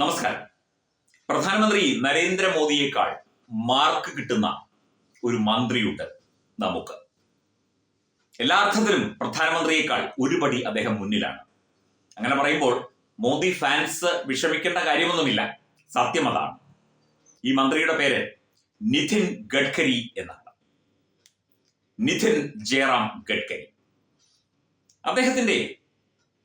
നമസ്കാരം. പ്രധാനമന്ത്രി നരേന്ദ്രമോദിയേക്കാൾ മാർക്ക് കിട്ടുന്ന ഒരു മന്ത്രിയുണ്ട് നമുക്ക്. എല്ലാ അർത്ഥത്തിലും പ്രധാനമന്ത്രിയേക്കാൾ ഒരുപടി അദ്ദേഹം മുന്നിലാണ്. അങ്ങനെ പറയുമ്പോൾ മോദി ഫാൻസ് വിഷമിക്കേണ്ട കാര്യമൊന്നുമില്ല. സത്യം അതാണ്. ഈ മന്ത്രിയുടെ പേര് നിതിൻ ഗഡ്കരി എന്നാണ്. നിതിൻ ജയറാം ഗഡ്കരി. അദ്ദേഹത്തിന്റെ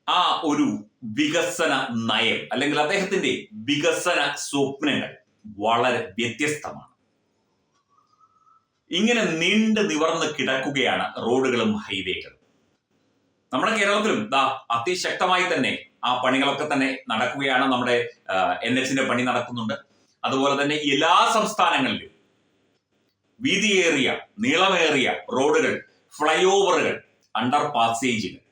ആ ഒരു വികസന നയം അല്ലെങ്കിൽ അദ്ദേഹത്തിന്റെ വികസന സ്വപ്നങ്ങൾ വളരെ വ്യത്യസ്തമാണ്. ഇങ്ങനെ നീണ്ടു നിവർന്ന് കിടക്കുകയാണ് റോഡുകളും ഹൈവേകളും. നമ്മുടെ കേരളത്തിലും ദാ അതിശക്തമായി തന്നെ ആ പണികളൊക്കെ തന്നെ നടക്കുകയാണ്. നമ്മുടെ എൻ എച്ചിന്റെ പണി നടക്കുന്നുണ്ട്. അതുപോലെ തന്നെ എല്ലാ സംസ്ഥാനങ്ങളിലും വീതിയേറിയ നീളമേറിയ റോഡുകൾ ഫ്ലൈ ഓവറുകൾ അണ്ടർ പാസേജുകൾ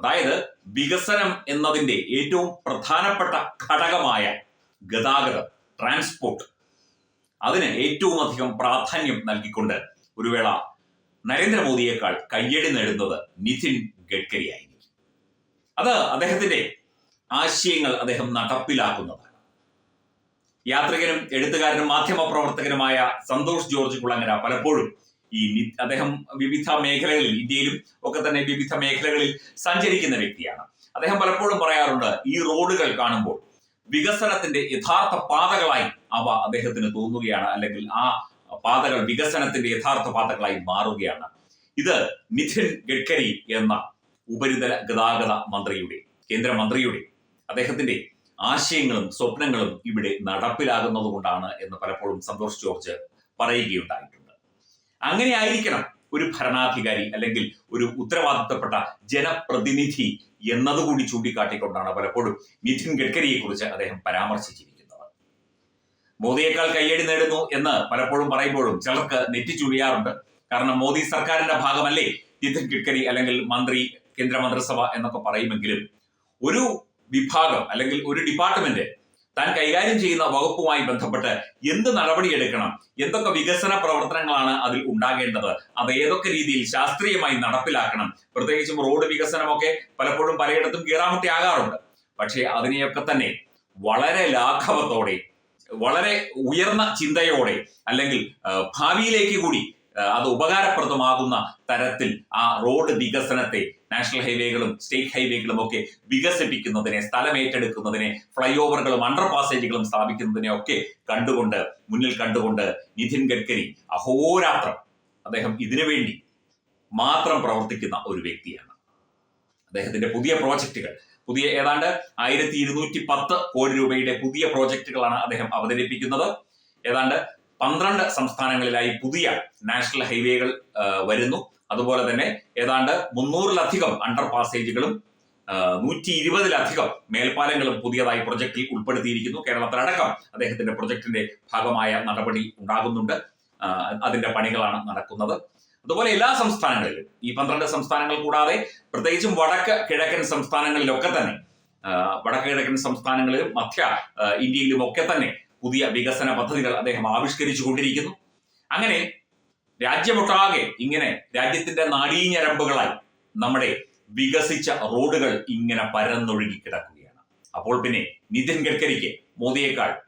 അതായത് വികസനം എന്നതിന്റെ ഏറ്റവും പ്രധാനപ്പെട്ട ഘടകമായ ഗതാഗതം ട്രാൻസ്പോർട്ട് അതിന് ഏറ്റവും അധികം പ്രാധാന്യം നൽകിക്കൊണ്ട് ഒരു വേള നരേന്ദ്രമോദിയേക്കാൾ കയ്യടി നേടുന്നത് നിതിൻ ഗഡ്കരി ആയിരിക്കും അത് അദ്ദേഹത്തിന്റെ ആശയങ്ങൾ അദ്ദേഹം നടപ്പിലാക്കുന്നതാണ് യാത്രികനും എഴുത്തുകാരനും മാധ്യമ പ്രവർത്തകനുമായ സന്തോഷ് ജോർജ് കുളങ്ങര പലപ്പോഴും ഈ അദ്ദേഹം വിവിധ മേഖലകളിൽ ഇന്ത്യയിലും ഒക്കെ തന്നെ വിവിധ മേഖലകളിൽ സഞ്ചരിക്കുന്ന വ്യക്തിയാണ്. അദ്ദേഹം പലപ്പോഴും പറയാറുണ്ട് ഈ റോഡുകൾ കാണുമ്പോൾ വികസനത്തിന്റെ യഥാർത്ഥ പാതകളായി അവ അദ്ദേഹത്തിന് തോന്നുകയാണ് അല്ലെങ്കിൽ ആ പാതകൾ വികസനത്തിന്റെ യഥാർത്ഥ പാതകളായി മാറുകയാണ്. ഇത് നിഥിൻ ഗഡ്കരി എന്ന ഉപരിതല ഗതാഗത മന്ത്രിയുടെ കേന്ദ്രമന്ത്രിയുടെ അദ്ദേഹത്തിന്റെ ആശയങ്ങളും സ്വപ്നങ്ങളും ഇവിടെ നടപ്പിലാകുന്നത് കൊണ്ടാണ് എന്ന് പലപ്പോഴും സന്തോഷ് ജോർജ് പറയുകയുണ്ടായിട്ടുണ്ട് അങ്ങനെ ആയിരിക്കണം ഒരു ഭരണാധികാരി അല്ലെങ്കിൽ ഒരു ഉത്തരവാദിത്തപ്പെട്ട ജനപ്രതിനിധി എന്നതുകൂടി ചൂണ്ടിക്കാട്ടിക്കൊണ്ടാണ് പലപ്പോഴും നിതിൻ ഗഡ്കരിയെ കുറിച്ച് അദ്ദേഹം പരാമർശിച്ചിരിക്കുന്നത്. മോദിയേക്കാൾ കയ്യടി നേടുന്നു എന്ന് പലപ്പോഴും പറയുമ്പോഴും ചിലർക്ക് നെറ്റിച്ചുഴിയാറുണ്ട് കാരണം മോദി സർക്കാരിന്റെ ഭാഗമല്ലേ നിതിൻ ഗഡ്കരി അല്ലെങ്കിൽ മന്ത്രി കേന്ദ്രമന്ത്രിസഭ എന്നൊക്കെ പറയുമെങ്കിലും ഒരു വിഭാഗം അല്ലെങ്കിൽ ഒരു ഡിപ്പാർട്ട്മെന്റ് താൻ കൈകാര്യം ചെയ്യുന്ന വകുപ്പുമായി ബന്ധപ്പെട്ട് എന്ത് നടപടിയെടുക്കണം? എന്തൊക്കെ വികസന പ്രവർത്തനങ്ങളാണ് അതിൽ ഉണ്ടാകേണ്ടത്? അത് ഏതൊക്കെ രീതിയിൽ ശാസ്ത്രീയമായി നടപ്പിലാക്കണം? പ്രത്യേകിച്ചും റോഡ് വികസനമൊക്കെ പലപ്പോഴും പലയിടത്തും കീറാമുട്ടി ആകാറുണ്ട്. പക്ഷേ അതിനെയൊക്കെ തന്നെ വളരെ ലാഘവത്തോടെ വളരെ ഉയർന്ന ചിന്തയോടെ അല്ലെങ്കിൽ ഭാവിയിലേക്ക് കൂടി അത് ഉപകാരപ്രദമാകുന്ന തരത്തിൽ ആ റോഡ് വികസനത്തെ നാഷണൽ ഹൈവേകളും സ്റ്റേറ്റ് ഹൈവേകളും ഒക്കെ വികസിപ്പിക്കുന്നതിനെ സ്ഥലം ഏറ്റെടുക്കുന്നതിനെ ഫ്ലൈ ഓവറുകളും അണ്ടർ പാസേജുകളും സ്ഥാപിക്കുന്നതിനെ ഒക്കെ കണ്ടുകൊണ്ട് മുന്നിൽ കണ്ടുകൊണ്ട് നിതിൻ ഗഡ്കരി അഹോരാത്രം അദ്ദേഹം ഇതിനു വേണ്ടി മാത്രം പ്രവർത്തിക്കുന്ന ഒരു വ്യക്തിയാണ്. അദ്ദേഹത്തിന്റെ പുതിയ പ്രോജക്റ്റുകൾ പുതിയ ഏതാണ്ട് ആയിരത്തി ഇരുന്നൂറ്റി പത്ത് കോടി രൂപയുടെ പുതിയ പ്രോജക്റ്റുകളാണ് അദ്ദേഹം അവതരിപ്പിക്കുന്നത്. ഏതാണ്ട് പന്ത്രണ്ട് സംസ്ഥാനങ്ങളിലായി പുതിയ നാഷണൽ ഹൈവേകൾ വരുന്നു. അതുപോലെ തന്നെ ഏതാണ്ട് മുന്നൂറിലധികം അണ്ടർ പാസേജുകളും നൂറ്റി ഇരുപതിലധികം മേൽപ്പാലങ്ങളും പുതിയതായി പ്രൊജക്റ്റിൽ ഉൾപ്പെടുത്തിയിരിക്കുന്നു. കേരളത്തിലടക്കം അദ്ദേഹത്തിന്റെ പ്രൊജക്ടിന്റെ ഭാഗമായ നടപടി ഉണ്ടാകുന്നുണ്ട്. അതിന്റെ പണികളാണ് നടക്കുന്നത്. അതുപോലെ എല്ലാ സംസ്ഥാനങ്ങളിലും ഈ പന്ത്രണ്ട് സംസ്ഥാനങ്ങൾ കൂടാതെ പ്രത്യേകിച്ചും വടക്ക് കിഴക്കൻ സംസ്ഥാനങ്ങളിലൊക്കെ തന്നെ വടക്ക് കിഴക്കൻ സംസ്ഥാനങ്ങളിലും മധ്യ ഇന്ത്യയിലും ഒക്കെ തന്നെ പുതിയ വികസന പദ്ധതികൾ അദ്ദേഹം ആവിഷ്കരിച്ചു കൊണ്ടിരിക്കുന്നു അങ്ങനെ രാജ്യമൊട്ടാകെ ഇങ്ങനെ രാജ്യത്തിന്റെ നാടീഞ്ഞരമ്പുകളായി നമ്മുടെ വികസിച്ച റോഡുകൾ ഇങ്ങനെ പരന്നൊഴുകി കിടക്കുകയാണ്. അപ്പോൾ പിന്നെ നിതിൻ ഗഡ്കരിക്ക് മോദിയേക്കാൾ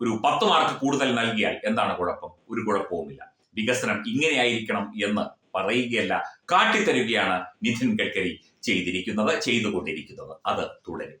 ഒരു പത്ത് മാർക്ക് കൂടുതൽ നൽകിയാൽ എന്താണ് കുഴപ്പം? ഒരു കുഴപ്പവുമില്ല. വികസനം ഇങ്ങനെയായിരിക്കണം എന്ന് പറയുകയല്ല കാട്ടിത്തരുകയാണ് നിതിൻ ഗഡ്കരി ചെയ്തിരിക്കുന്നത് ചെയ്തുകൊണ്ടിരിക്കുന്നത്. അത് തുടരും.